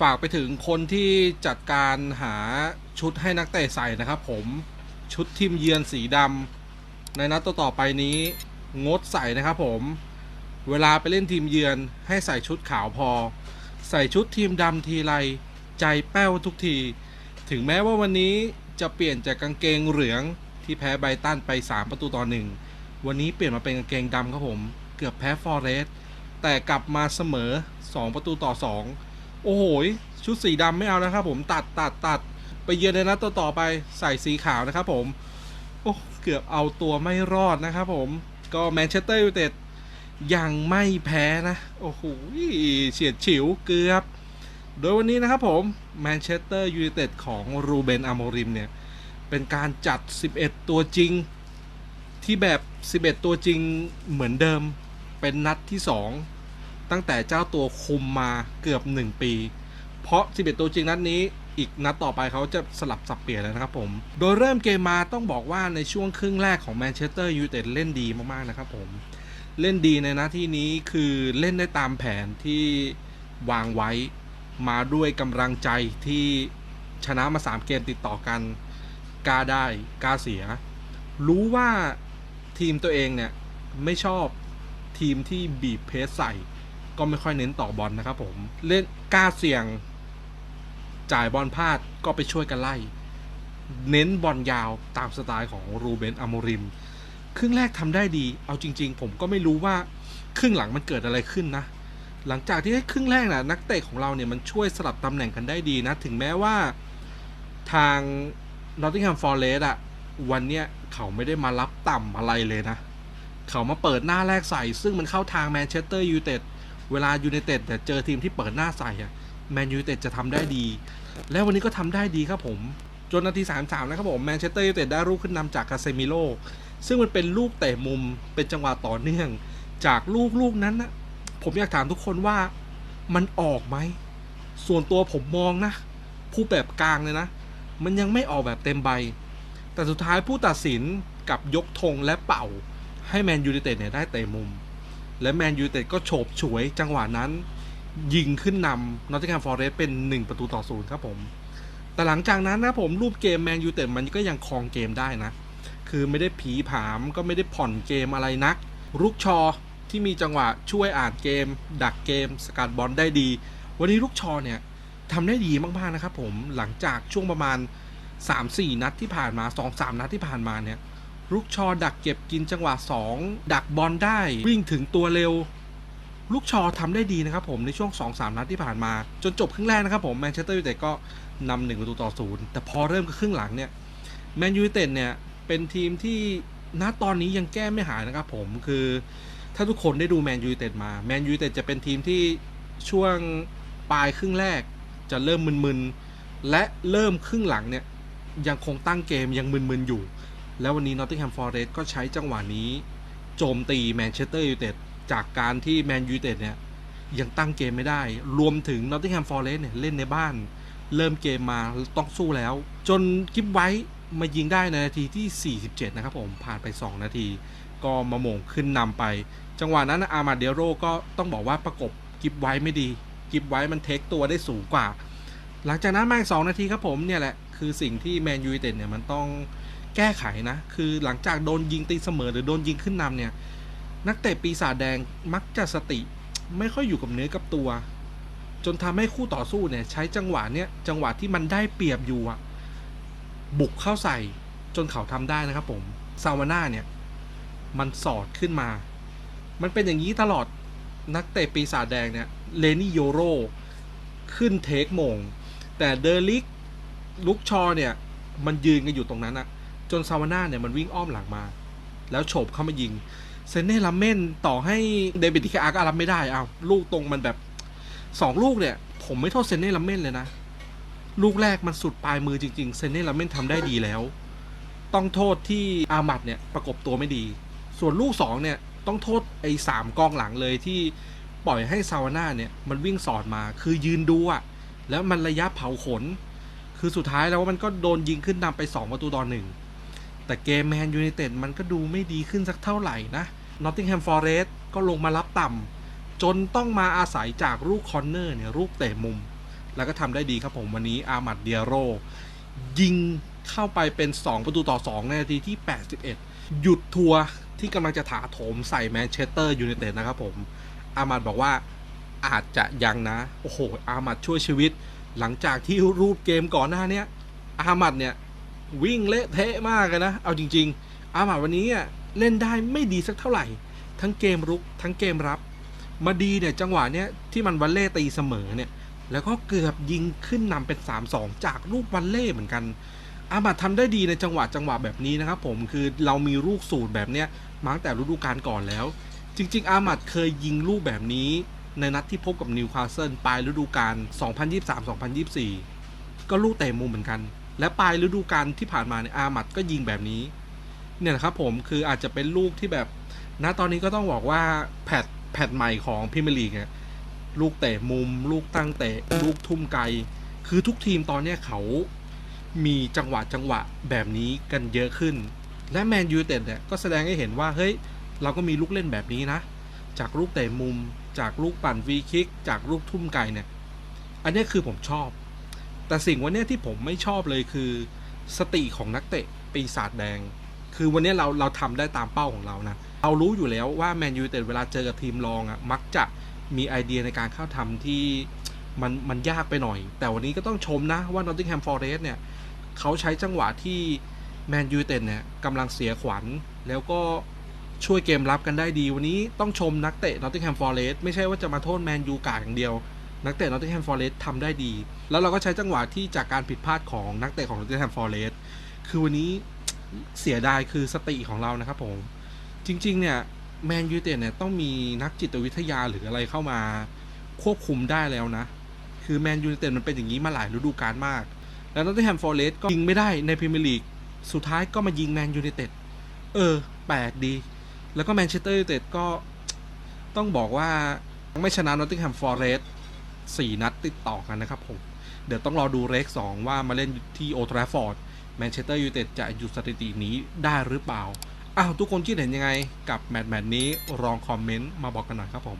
ฝากไปถึงคนที่จัดการหาชุดให้นักเตะใส่นะครับผมชุดทีมเยือนสีดำในนัดต่อๆไปนี้งดใส่นะครับผมเวลาไปเล่นทีมเยือนให้ใส่ชุดขาวพอ ใส่ชุดทีมดำทีไรใจแป้วทุกที ถึงแม้ว่าวันนี้จะเปลี่ยนจากกางเกงเหลืองที่แพ้ไบตันไป 3 ประตูต่อหนึ่งวันนี้เปลี่ยนมาเป็นกางเกงดำครับผม เกือบแพ้ฟอร์เรสต์แต่กลับมาเสมอ 2 ประตูต่อ 2 โอ้โหชุดสีดำไม่เอานะครับ ผมตัดตัดตัดไปเยือนในนัดต่อๆไปใส่สีขาวนะครับ ผมโอ้เกือบเอาตัวไม่รอดนะครับ ผมก็แมนเชสเตอร์ยูไนเต็ดยังไม่แพ้นะ โอ้โหเฉียดฉิวเกือบ โดยวันนี้นะครับผมแมนเชสเตอร์ยูไนเต็ดของรูเบนอโมริมเนี่ย เป็นการจัด 11 ตัวจริง ที่แบบ 11 ตัวจริงเหมือนเดิมเป็นนัดที่ 2 ตั้งแต่เจ้าตัวคุมมาเกือบ 1 ปี เพราะ 11 ตัวจริงนัดนี้อีกนัดต่อไปเขาจะสลับสับเปลี่ยนแล้วนะครับผม โดยเริ่มเกมมาต้องบอกว่าในช่วงครึ่งแรกของแมนเชสเตอร์ยูไนเต็ดเล่นดีมากๆนะครับผม เล่นดีในหน้าที่นี้คือเล่นได้ตามแผนที่วางไว้มาด้วยกำลังใจที่ชนะมา 3 เกมติดต่อกันกล้าได้กล้าเสีย รู้ว่าทีมตัวเองเนี่ย ไม่ชอบทีมที่บีบเพสใส่ ก็ไม่ค่อยเน้นต่อบอลนะครับผมเล่นกล้าเสี่ยง จ่ายบอลพลาดก็ไปช่วยกันไล่ เน้นบอลยาวตามสไตล์ของรูเบนอโมริม ครึ่งแรกทำได้ดี เอาจริง ๆ ผมก็ไม่รู้ว่าครึ่งหลังมันเกิดอะไรขึ้นนะ หลังจากที่ครึ่งแรกนะนักเตะของเราเนี่ยมันช่วยสลับตำแหน่งกันได้ดีนะ ถึงแม้ว่าทาง Nottingham Forest อะวันเนี้ยเขาไม่ได้มารับต่ำอะไรเลยนะ เขามาเปิดหน้าแรกใส่ ซึ่งมันเข้าทางแมนเชสเตอร์ยูไนเต็ด เวลายูไนเต็ดแต่เจอทีมที่เปิดหน้าใส่อะแมนยูไนเต็ดจะทำได้ดี แล้ววันนี้ก็ทำได้ดีครับผม จนนาที 33 นะครับผมแมนเชสเตอร์ยูไนเต็ดได้ลูกขึ้นนำจากคาเซมิโลซึ่งมันเป็นลูกเตะมุมเป็นจังหวะต่อเนื่อง จากลูกลูกนั้นนะผมอยากถามทุกคนว่ามันออกไหม ส่วนตัวผมมองนะ ผู้แบบกลางเลยนะ มันยังไม่ออกแบบเต็มใบ แต่สุดท้ายผู้ตัดสินกับยกธงและเป่า ให้แมนยู i นเต็ดเนี่ยได้เตะมุม และแมนยูเต็ดก็โฉบฉวยจังหวะนั้น ยิงขึ้นนำนอตติงแฮมฟอร์เรสเป็น 1 ประตูต่อศูนย์ครับผม แต่หลังจากนั้นนะผมรูปเกมแมนยูเต็ดมันก็ยังครองเกมได้นะ คือไม่ได้ผีผามก็ไม่ได้ผ่อนเกมอะไรนัก รุกชอที่มีจังหวะช่วยอ่านเกม ดักเกม สกัดบอลได้ดี วันนี้ลูกชอเนี่ยทำได้ดีมากๆนะครับผมหลังจากช่วงประมาณ 3-4 นัดที่ผ่านมา 2-3 นัดที่ผ่านมาเนี่ย ลูกชอดักเก็บกินจังหวะ 2 ดักบอลได้วิ่งถึงตัวเร็ว ลูกชอทำได้ดีนะครับผมในช่วง 2-3 นัดที่ผ่านมา จนจบครึ่งแรกนะครับผมแมนเชสเตอร์ยูไนเต็ดก็นำหนึ่งประตูต่อศูนย์แต่พอเริ่มครึ่งหลังเนี่ยแมนยูไนเต็ดเนี่ยเป็นทีมที่ณตอนนี้ยังแก้ไม่หายนะครับผมคือถ้าทุกคนได้ดูแมนยูไนเต็ดมาแมนยูไนเต็ดจะเป็นทีมที่ช่วงปลายครึ่งแรกจะเริ่มมึนๆและเริ่มครึ่งหลังเนี่ยยังคงตั้งเกมยังมึนๆอยู่ แล้ววันนี้ Nottingham Forest ก็ใช้จังหวะนี้ โจมตีแมนเชสเตอร์ยูไนเต็ดจากการที่แมนยูไนเต็ดเนี่ยยังตั้งเกมไม่ได้ รวมถึง Nottingham Forest เนี่ยเล่นในบ้าน เริ่มเกมมาต้องสู้แล้ว จนกิฟไว้มายิงได้ในนาทีที่ 47 นะครับผม ผ่านไป 2 นาที ก็มาโมงขึ้นนำไป จังหวะนั้นอามาเดโรก็ต้องบอกว่าประกบกิฟไว้ไม่ดี กิฟไว้มันเทคตัวได้สูงกว่า หลังจากนั้นมาอีกสองนาทีครับผมเนี่ยแหละ คือสิ่งที่แมนยูไนเต็ดเนี่ยมันต้อง แก้ไขนะ คือหลังจากโดนยิงตีเสมอหรือโดนยิงขึ้นนำเนี่ย นักเตะปีศาจแดงมักจะสติไม่ค่อยอยู่กับเนื้อกับตัว จนทำให้คู่ต่อสู้เนี่ย ใช้จังหวะเนี่ยจังหวะที่มันได้เปรียบอยู่อะบุกเข้าใส่จนเขาทำได้นะครับผมซาวาน่าเนี่ย มันสอดขึ้นมา มันเป็นอย่างนี้ตลอดนักเตะปีศาจแดงเนี่ยเลนี่โยโรขึ้นเทคมง แต่เดลิกลุกชอเนี่ย มันยืนกันอยู่ตรงนั้นอะ จนซาวาน่าเนี่ยมันวิ่งอ้อมหลังมา แล้วโฉบเข้ามายิง เซนเน่ลัมเมนต่อให้เดวิดทิคอาร์ก็รับไม่ได้เอาลูกตรงมันแบบสองลูกเนี่ย ผมไม่โทษเซนเน่ลัมเมนเลยนะ ลูกแรกมันสุดปลายมือจริงๆ เซนเน่ลัมเมนทำได้ดีแล้ว ต้องโทษที่อามัดเนี่ยประกบตัวไม่ดี ส่วนลูกสองเนี่ยต้องโทษไอ้สามกองหลังเลยที่ปล่อยให้ซาวาน่าเนี่ยมันวิ่งสอดมาคือยืนดูอะแล้วมันระยะเผาขน คือสุดท้ายแล้วมันก็โดนยิงขึ้นนำไป 2 ประตูต่อหนึ่ง แต่เกมแมนยูไนเต็ดมันก็ดูไม่ดีขึ้นสักเท่าไหร่นะนอตติงแฮมฟอร์เรสต์ก็ลงมารับต่ำจนต้องมาอาศัยจากลูกคอนเนอร์เนี่ยลูกเตะมุม แล้วก็ทำได้ดีครับผมวันนี้อามัดเดียโรยิงเข้าไปเป็น 2 ประตูต่อ 2 ในนาทีที่ 81 หยุดทัวร์ที่กำลังจะถาโถมใส่แมนเชสเตอร์ยูไนเต็ดนะครับผม อามัดบอกว่าอาจจะยังนะ โอ้โห อามัดช่วยชีวิต หลังจากที่รูปเกมก่อนหน้านี้อามัดเนี่ย วิ่งเละเทะมากเลยนะ เอาจริง ๆ อามัดวันนี้เล่นได้ไม่ดีสักเท่าไหร่ ทั้งเกมรุกทั้งเกมรับ มาดีเนี่ยจังหวะเนี้ยที่มันวันเล่ตีเสมอเนี่ยแล้วก็เกือบยิงขึ้นนำเป็น 3-2 จากลูกวันเล่เหมือนกัน อามัดทำได้ดีในจังหวะจังหวะแบบนี้นะครับผมคือเรามีลูกสูตรแบบเนี้ยมาตั้งแต่ฤดูกาลก่อนแล้ว จริง ๆ อามัดเคยยิงลูกแบบนี้ ในนัดที่พบกับนิวคาสเซิลปลายฤดูกาล2023-2024 ก็ลูกเตะมุมเหมือนกัน และปลายฤดูกาลที่ผ่านมาเนี่ยอามัดก็ยิงแบบนี้ เนี่ยนะครับผมคืออาจจะเป็นลูกที่แบบณตอนนี้ก็ต้องบอกว่าแพทแพทใหม่ของพรีเมลีกเนี่ยลูกเตะมุม ลูกตั้งเตะ ลูกทุ่มไกล คือทุกทีมตอนเนี้ยเขามีจังหวะจังหวะแบบนี้กันเยอะขึ้น และแมนยูเต็ดเนี่ยก็แสดงให้เห็นว่าเฮ้ยเราก็มีลูกเล่นแบบนี้นะ จากลูกเตะมุม จากลูกปั่นฟรีคิก จากลูกทุ่มไกลเนี่ย อันนี้คือผมชอบ แต่สิ่งวันนี้ที่ผมไม่ชอบเลยคือสติของนักเตะปีศาจแดง คือวันนี้เราเราทำได้ตามเป้าของเรานะ เรารู้อยู่แล้วว่าแมนยูเต็ดเวลาเจอกับทีมรองอะ่ะมักจะมีไอเดียในการเข้าทำที่มันมันยากไปหน่อย แต่วันนี้ก็ต้องชมนะว่านอตติงแฮมฟอร์เรสเนี่ยเขาใช้จังหวะที่แมนยูเต็ดเนี่ยกำลังเสียขวัญ แล้วก็ช่วยเกมรับกันได้ดี วันนี้ต้องชมนักเตะนอตติงแฮมฟอร์เรสไม่ใช่ว่าจะมาโทษแมนยูกากอย่างเดียว นักเตะนอตติงแฮมฟอร์เรสทำได้ดี แล้วเราก็ใช้จังหวะที่จากการผิดพลาดของนักเตะของนอตติงแฮมฟอร์เรสคือวันนี้เสียดายคือสติของเรานะครับผม จริง ๆ เนี่ยแมนยูเต็ดเนี่ยต้องมีนักจิตวิทยาหรืออะไรเข้ามาควบคุมได้แล้วนะ คือแมนยูเต็ดมันเป็นอย่างนี้มาหลายฤดูกาลมาก แล้วนอตติงแฮมฟอร์เรสก็ยิงไม่ได้ในพรีเมียร์ลีกสุดท้ายก็มายิงแมนยูเต็ดเออแปลกดี แล้วก็แมนเชสเตอร์ยูไนเต็ดก็ต้องบอกว่าไม่ชนะนอตติงแฮมฟอร์เรส สี่นัดติดต่อกันนะครับผม เดี๋ยวต้องรอดูเรกสองว่ามาเล่นที่โอทราฟอร์ดแมนเชสเตอร์ยูไนเต็ดจะหยุดสถิตินี้ได้หรือเปล่า อ้าว ทุกคนคิดเห็นยังไงกับแมตช์แมตช์นี้ลองคอมเมนต์มาบอกกันหน่อยครับผม